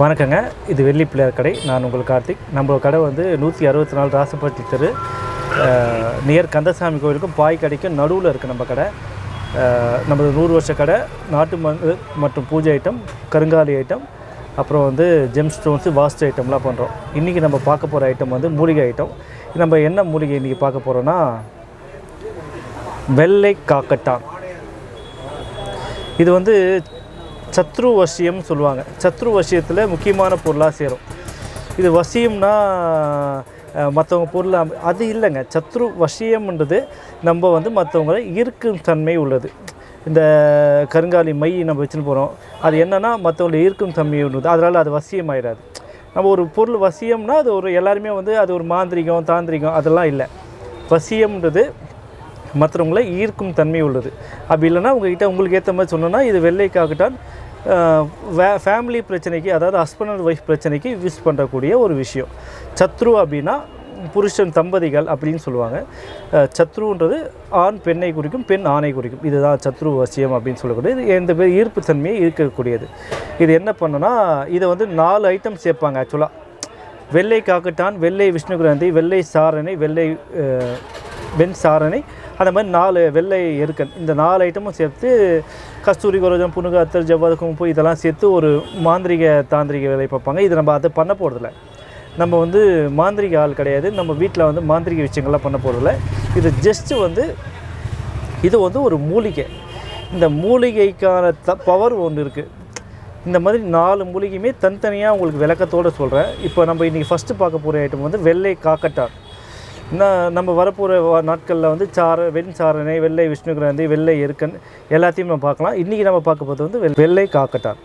வணக்கங்க. இது வெள்ளி பிள்ளையார் கடை. நான் உங்கள் கார்த்திக். நம்ம கடை வந்து நூற்றி அறுபத்தி நாலு ராசப்பட்டி தெரு. நியர் கந்தசாமி கோயிலுக்கும் பாய் கடைக்கும் நடுவில் இருக்குது நம்ம கடை. நமது நூறு வருஷ கடை. நாட்டு மருந்து மற்றும் பூஜை ஐட்டம் கருங்காலி ஐட்டம் அப்புறம் வந்து ஜெம் ஸ்டோன்ஸு வாஸ்து ஐட்டம்லாம் பண்ணுறோம் இன்றைக்கி நம்ம பார்க்க போகிற ஐட்டம் வந்து மூலிகை ஐட்டம். நம்ம என்ன மூலிகை இன்றைக்கி பார்க்க போகிறோன்னா வெள்ளை காக்கட்டான் இது வந்து சத்ரு வசியம் சொல்லுவாங்க. சத்ரு வசியத்தில் முக்கியமான பொருளாக சேரும். இது வசியம்னா மற்றவங்க பொருள் அது இல்லைங்க. சத்ரு வசியம்ன்றது நம்ம வந்து மற்றவங்களை ஈர்க்கும் தன்மை உள்ளது. இந்த கருங்காலி மை நம்ம வச்சுன்னு போகிறோம் அது என்னென்னா மற்றவங்களை ஈர்க்கும் தன்மை உள்ளது. அதனால் அது வசியம் ஆயிடாது நம்ம ஒரு பொருள் வசியம்னா அது ஒரு எல்லாருமே வந்து அது ஒரு மாந்திரிகம் தாந்திரிகம் அதெல்லாம் இல்லை. வசியம்ன்றது மற்றவங்களை ஈர்க்கும் தன்மை உள்ளது. அப்படி இல்லைன்னா உங்ககிட்ட உங்களுக்கு ஏற்ற மாதிரி சொன்னோன்னா இது வெள்ளைக்காகட்டான் ஃபேமிலி பிரச்சனைக்கு அதாவது ஹஸ்பண்ட் அண்ட் ஒய்ஃப் பிரச்சனைக்கு யூஸ் பண்ணக்கூடிய ஒரு விஷயம். சத்ரு அப்படின்னா புருஷன் தம்பதிகள் அப்படின்னு சொல்லுவாங்க. சத்ருன்றது ஆண் பெண்ணை குறிக்கும் பெண் ஆணை குறிக்கும். இதுதான் சத்ரு வசியம் அப்படின்னு சொல்லக்கூடியது எந்த பேர் ஈர்ப்பு தன்மையை இது என்ன பண்ணுன்னா இதை வந்து நாலு ஐட்டம் சேர்ப்பாங்க ஆக்சுவலாக வெள்ளை காக்கட்டான் வெள்ளை விஷ்ணுகிராந்தி வெள்ளை சாரணை வெள்ளை வெண் சாரணை அந்த மாதிரி நாலு வெள்ளை எருக்கன் இந்த நாலு ஐட்டமும் சேர்த்து கஸ்தூரி குரோஜம் புனுகு அத்தர் ஜவ்வாது இதெல்லாம் சேர்த்து ஒரு மாந்திரிக தாந்திரிக வேலை பார்ப்பாங்க. இது நம்ம அதை பண்ண போகிறதில்ல நம்ம வந்து மாந்திரிக ஆள் கிடையாது. நம்ம வீட்டில் வந்து மாந்திரிக விஷயங்கள்லாம் பண்ண போகிறதில்ல இது ஜஸ்ட்டு வந்து இது வந்து ஒரு மூலிகை. இந்த மூலிகைக்கான த பவர் ஒன்று இருக்குது இந்த மாதிரி நாலு மூலிகையுமே தனித்தனியாக உங்களுக்கு விளக்கத்தோடு சொல்கிறேன் இப்போ நம்ம இன்றைக்கி ஃபஸ்ட்டு பார்க்க போகிற ஐட்டம் வந்து வெள்ளை காக்கட்டான். நம்ம வரப்போகிற நாட்களில் வந்து சார வெண் சாரணை வெள்ளை விஷ்ணுகிராந்தி வெள்ளை எருக்கன் எல்லாத்தையும் நம்ம பார்க்கலாம். இன்றைக்கி நம்ம பார்க்க போகிறது வந்து வெள்ளை காக்கட்டான்.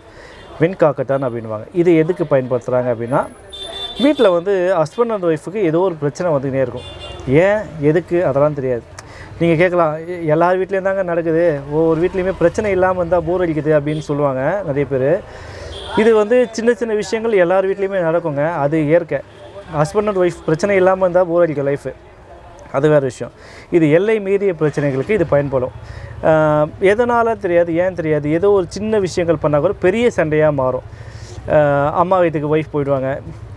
வெண் காக்கட்டான் அப்படின்வாங்க இது எதுக்கு பயன்படுத்துகிறாங்க அப்படின்னா வீட்டில் வந்து ஹஸ்பண்ட் அண்ட் ஒய்ஃபுக்கு ஏதோ ஒரு பிரச்சனை வந்துக்கினே இருக்கும். ஏன்? எதுக்கு? அதெல்லாம் தெரியாது. நீங்கள் கேட்கலாம். எல்லார் வீட்லேயும் தாங்க நடக்குது. ஒவ்வொரு வீட்லேயுமே பிரச்சனை இல்லாமல் இருந்தால் போர் அடிக்குது அப்படின்னு சொல்லுவாங்க நிறைய பேர். இது வந்து சின்ன சின்ன விஷயங்கள் எல்லார் வீட்லேயுமே நடக்குங்க. அது இயற்கை. ஹஸ்பண்ட் அண்ட் ஒய்ஃப் பிரச்சனை இல்லாமல் இருந்தால் போர் அடிக்கும் லைஃபு அது வேறு விஷயம். இது எல்லை மீறிய பிரச்சனைகளுக்கு இது பயன்படும். எதனால் தெரியாது ஏன் தெரியாது ஏதோ ஒரு சின்ன விஷயங்கள் பண்ணால் கூட பெரிய சண்டையாக மாறும். அம்மா வீட்டுக்கு ஒய்ஃப் போயிடுவாங்க.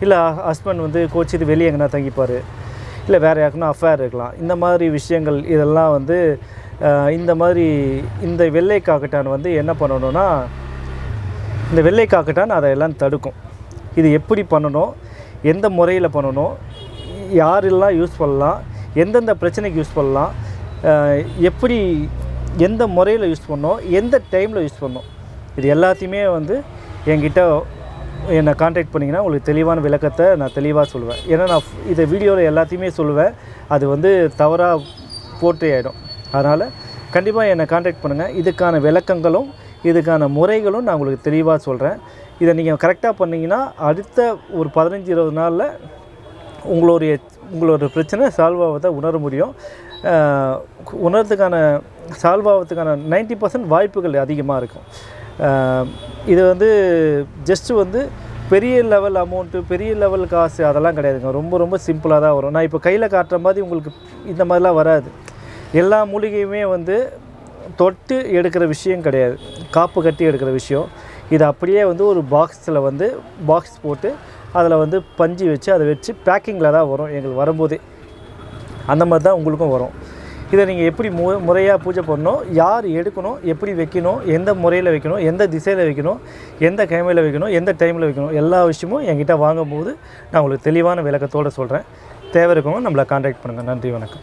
இல்லை ஹஸ்பண்ட் வந்து கோச்சிட்டு வெளியே எங்கன்னா தங்கிப்பார். இல்லை வேறு யாருக்குன்னா அஃபேர் இருக்கலாம். இந்த மாதிரி விஷயங்கள் இதெல்லாம் வந்து இந்த மாதிரி இந்த வெள்ளை காக்கட்டான் வந்து என்ன பண்ணணும்னா இந்த வெள்ளை காக்கட்டான் அதையெல்லாம் தடுக்கும். இது எப்படி பண்ணணும்? எந்த முறையில் பண்ணணும் யாரெல்லாம் யூஸ் பண்ணலாம் எந்தெந்த பிரச்சனைக்கு யூஸ் பண்ணலாம் எப்படி எந்த முறையில் யூஸ் பண்ணோம் எந்த டைமில் யூஸ் பண்ணோம் இது எல்லாத்தையுமே வந்து என்கிட்ட என்னை காண்டாக்ட் பண்ணிங்கன்னா உங்களுக்கு தெளிவான விளக்கத்தை நான் தெளிவாக சொல்லுவேன். ஏன்னா நான் இதை வீடியோவில் எல்லாத்தையுமே சொல்லுவேன். அது வந்து தவறாக போற்றி ஆகிடும் அதனால் கண்டிப்பாக என்னை காண்டாக்ட் பண்ணுங்கள் இதுக்கான விளக்கங்களும் இதுக்கான முறைகளும் நான் உங்களுக்கு தெளிவாக சொல்கிறேன். இதை நீங்கள் கரெக்டாக பண்ணிங்கன்னா அடுத்த ஒரு பதினஞ்சு இருபது நாளில் உங்களுடைய உங்களோட பிரச்சனை சால்வ் ஆவதை உணர முடியும். உணர்றதுக்கான சால்வ் ஆகிறதுக்கான நைன்ட்டி பர்சன்ட் வாய்ப்புகள் அதிகமாக இருக்கும். இது வந்து ஜஸ்ட்டு வந்து பெரிய லெவல் அமௌண்ட்டு பெரிய லெவல் காசு அதெல்லாம் கிடையாதுங்க. ரொம்ப ரொம்ப சிம்பிளாக தான் வரும். நான் இப்போ கையில் காட்டுற மாதிரி உங்களுக்கு இந்த மாதிரிலாம் வராது. எல்லா மூலிகையுமே வந்து தொட்டு எடுக்கிற விஷயம் கிடையாது. காப்பு கட்டி எடுக்கிற விஷயம். இது அப்படியே வந்து ஒரு பாக்ஸில் வந்து பாக்ஸ் போட்டு அதில் வந்து பஞ்சு வச்சு அதை வச்சு பேக்கிங்கில் தான் வரும். எங்களுக்கு வரும்போதே. அந்த மாதிரி தான் உங்களுக்கும் வரும். இதை நீங்கள் எப்படி மு முறையாக பூஜை பண்ணணும்? யார் எடுக்கணும்? எப்படி வைக்கணும்? எந்த முறையில் வைக்கணும்? எந்த திசையில் வைக்கணும்? எந்த கைமையில் வைக்கணும்? எந்த டைமில் வைக்கணும்? எல்லா விஷயமும் என்கிட்ட வாங்கும்போது நான் உங்களுக்கு தெளிவான விளக்கத்தோடு சொல்கிறேன் தேவை இருக்கவங்க நம்மளை காண்டாக்ட் பண்ணுங்கள் நன்றி வணக்கம்.